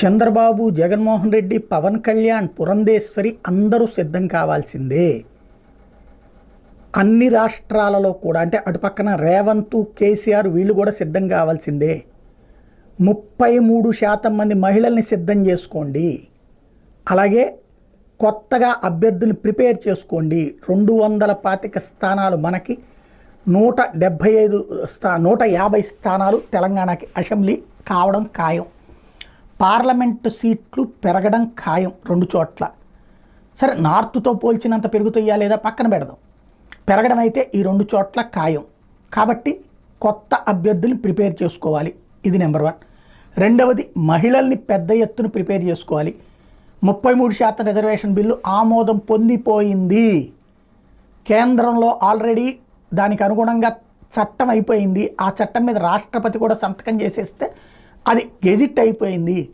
చంద్రబాబు జగన్మోహన్ రెడ్డి పవన్ కళ్యాణ్ పురంధేశ్వరి అందరూ సిద్ధం కావాల్సిందే. అన్ని రాష్ట్రాలలో కూడా అంటే అటు పక్కన రేవంత్ కేసీఆర్ వీళ్ళు కూడా సిద్ధం కావాల్సిందే. ముప్పై మూడు శాతం మంది మహిళల్ని సిద్ధం చేసుకోండి. అలాగే కొత్తగా అభ్యర్థుల్ని ప్రిపేర్ చేసుకోండి. రెండు వందల పాతిక స్థానాలు మనకి నూట డెబ్భై ఐదు స్థా నూట యాభై స్థానాలు తెలంగాణకి అసెంబ్లీ కావడం ఖాయం. పార్లమెంటు సీట్లు పెరగడం ఖాయం రెండు చోట్ల. సరే నార్త్తో పోల్చినంత పెరుగుతాయా లేదా పక్కన పెడదాం. పెరగడం అయితే ఈ రెండు చోట్ల ఖాయం. కాబట్టి కొత్త అభ్యర్థుల్ని ప్రిపేర్ చేసుకోవాలి. ఇది నెంబర్ వన్. రెండవది మహిళల్ని పెద్ద ఎత్తున ప్రిపేర్ చేసుకోవాలి. ముప్పై మూడు శాతం రిజర్వేషన్ బిల్లు ఆమోదం పొందిపోయింది. కేంద్రంలో ఆల్రెడీ దానికి అనుగుణంగా చట్టం అయిపోయింది. ఆ చట్టం మీద రాష్ట్రపతి కూడా సంతకం చేసేస్తే అది గెజిట్ అయిపోయింది.